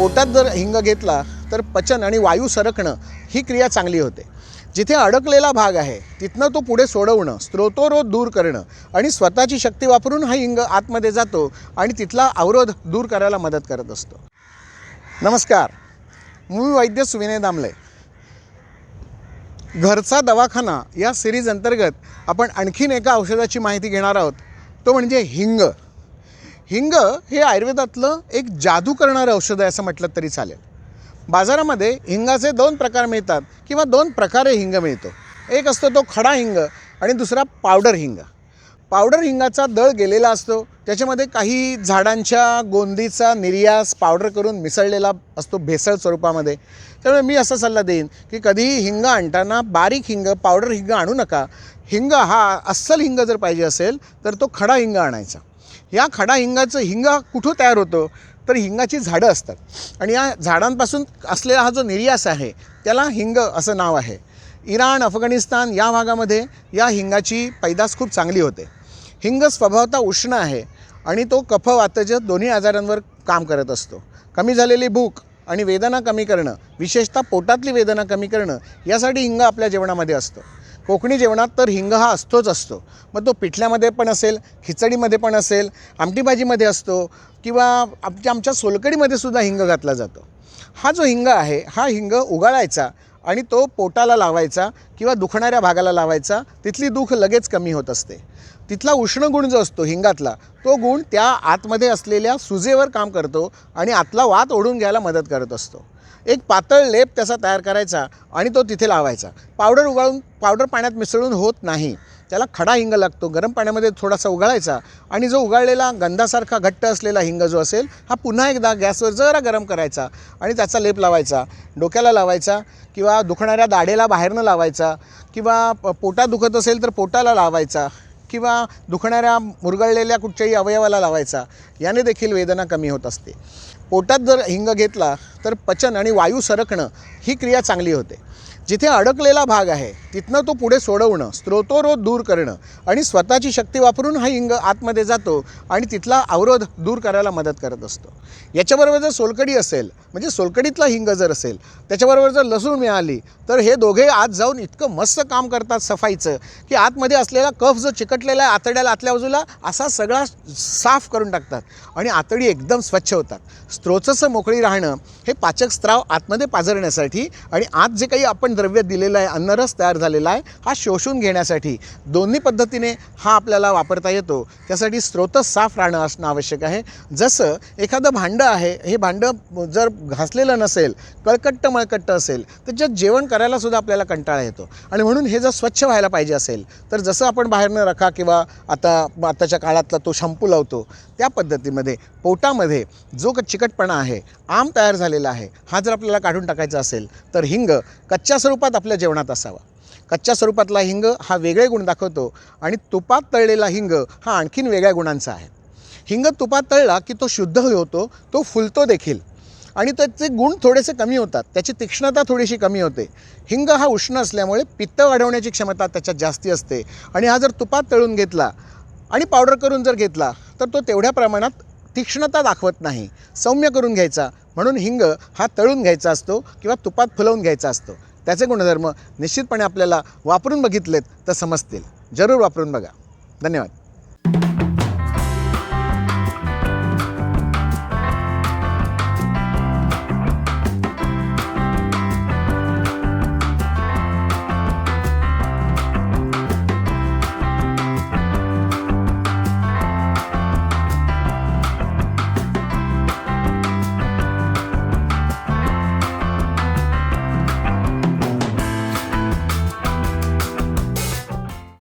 पोटात जर हिंग घेतला तर पचन आणि वायू सरकणं ही क्रिया चांगली होते. जिथे अडकलेला भाग आहे तिथनं तो पुढे सोडवणं स्त्रोतोरोध दूर करणं आणि स्वतःची शक्ती वापरून हा हिंग आतमध्ये जातो आणि तिथला अवरोध दूर करायला मदत करत असतो. नमस्कार. मी वैद्य सुविनय दामले. घरचा दवाखाना या सिरीज अंतर्गत आपण आणखीन एका औषधाची माहिती घेणार आहोत. तो म्हणजे हिंग. हिंग हे आयुर्वेदातलं एक जादू करणारं औषध आहे असं म्हटलं तरी चालेल. बाजारामध्ये हिंगाचे दोन प्रकार मिळतात किंवा दोन प्रकारे हिंग मिळतो. एक असतो तो खडा हिंग आणि दुसरा पावडर हिंग. पावडर हिंगाचा दळ गेलेला असतो. त्याच्यामध्ये काही झाडांच्या गोंदीचा निर्यास पावडर करून मिसळलेला असतो भेसळ स्वरूपामध्ये. त्यामुळे मी असा सल्ला देईन की कधीही हिंग आणताना बारीक हिंग पावडर हिंग आणू नका. हिंग हा अस्सल हिंग जर पाहिजे असेल तर तो खडा हिंग आणायचा. या खडा हिंगाचं हिंग कुठं तयार होतो? तर हिंगाची झाडं असतात. आणि या झाडांपासून असलेला हा जो निर्यास आहे त्याला हिंग असं नाव आहे. इराण अफगाणिस्तान या भागामध्ये या हिंगाची पैदास खूप चांगली होते. हिंग स्वभावतः उष्ण आहे आणि तो कफ वातज दोन्ही आजारांवर काम करत असतो. कमी झालेली भूक आणि वेदना कमी करणं विशेषतः पोटातली वेदना कमी करणं यासाठी हिंग आपल्या जेवणामध्ये असतो. कोकणी जेवणात तर हिंग हा असतोच असतो. मग तो पिठल्यामध्ये पण असेल खिचडीमध्ये पण असेल आमटी भाजीमध्ये असतो किंवा आमच्या आमच्या सोलकडीमध्ये सुद्धा हिंग घातला जातो. हा जो हिंग आहे हा हिंग उगाळायचा आणि तो पोटाला लावायचा किंवा दुखणाऱ्या भागाला लावायचा तिथली दुख लगेच कमी होत असते. तिथला उष्ण गुण जो असतो हिंगातला तो गुण त्या आतमध्ये असलेल्या सुजेवर काम करतो आणि आतला वात ओढून घ्यायला मदत करत असतो. एक पातळ लेप त्याचा तयार करायचा आणि तो तिथे लावायचा. पावडर उगाळून पावडर पाण्यात मिसळून होत नाही. त्याला खडा हिंग लागतो. गरम पाण्यामध्ये थोडासा उगाळायचा आणि जो उगाळलेला गंधासारखा घट्ट असलेला हिंग जो असेल हा पुन्हा एकदा गॅसवर जरा गरम करायचा आणि त्याचा लेप लावायचा. डोक्याला लावायचा किंवा दुखणाऱ्या दाढेला बाहेरनं लावायचा किंवा प- पोटात दुखत असेल तर पोटाला लावायचा किंवा दुखणाऱ्या मुरगळलेल्या कुठच्याही अवयवाला लावायचा. याने देखील वेदना कमी होत असते. पोटात जर हिंग घेतला तर पचन आणि वायू सरकणं ही क्रिया चांगली होते. जिथे अडकलेला भाग आहे तिथनं तो पुढे सोडवणं स्त्रोतोरोध दूर करणं आणि स्वतःची शक्ती वापरून हा हिंग आतमध्ये जातो आणि तिथला अवरोध दूर करायला मदत करत असतो. याच्याबरोबर जर सोलकडी असेल म्हणजे सोलकडीतला हिंग जर असेल त्याच्याबरोबर जर लसूण मिळाली तर हे दोघे आत जाऊन इतकं मस्त काम करतात सफाईचं की आतमध्ये असलेला कफ जो चिकटलेला आहे आतड्याला आतल्या बाजूला असा सगळा साफ करून टाकतात आणि आतडी एकदम स्वच्छ होतात. स्त्रोतचं मोकळी राहणं हे पाचक स्त्राव आतमध्ये पाझरण्यासाठी आणि आत जे काही आपण द्रव्य दिलेलं आहे अन्नरस तयार झालेला आहे हा शोषून घेण्यासाठी. दोन्ही पद्धतीने हा आपल्याला वापरता येतो. त्यासाठी स्रोतच साफ राहणं असणं आवश्यक आहे. जसं एखादं भांडं आहे हे भांडं जर घासलेलं नसेल कळकट्ट मळकट्ट असेल तर त्याच्यात जेवण करायला सुद्धा आपल्याला कंटाळा येतो. आणि म्हणून हे जर स्वच्छ व्हायला पाहिजे असेल तर जसं आपण बाहेरनं रखा किंवा आता आताच्या काळातला तो शॅम्पू लावतो त्या पद्धतीमध्ये पोटामध्ये जो क- चिकटपणा आहे आम तयार झालेला आहे हा जर आपल्याला काढून टाकायचा असेल तर हिंग कच्च्या स्वरूपात आपल्या जेवणात असावा. कच्च्या स्वरूपातला हिंग हा वेगळे गुण दाखवतो आणि तुपात तळलेला हिंग हा आणखीन वेगळ्या गुणांचा आहे. हिंग तुपात तळला की तो शुद्ध होतो तो फुलतो देखील. आणि त्याचे गुण थोडेसे कमी होतात त्याची तीक्ष्णता थोडीशी कमी होते. हिंग हा उष्ण असल्यामुळे पित्त वाढवण्याची क्षमता त्याच्यात जास्ती असते. आणि हा जर तुपात तळून घेतला आणि पावडर करून जर घेतला तर तो तेवढ्या प्रमाणात तीक्ष्णता दाखवत नाही. सौम्य करून घ्यायचा. म्हणून हिंग हा तळून घ्यायचा असतो किंवा तुपात फुलवून घ्यायचा असतो. त्याचे गुणधर्म निश्चितपणे आपल्याला वापरून बघितलेत तर समजतील. जरूर वापरून बघा. धन्यवाद.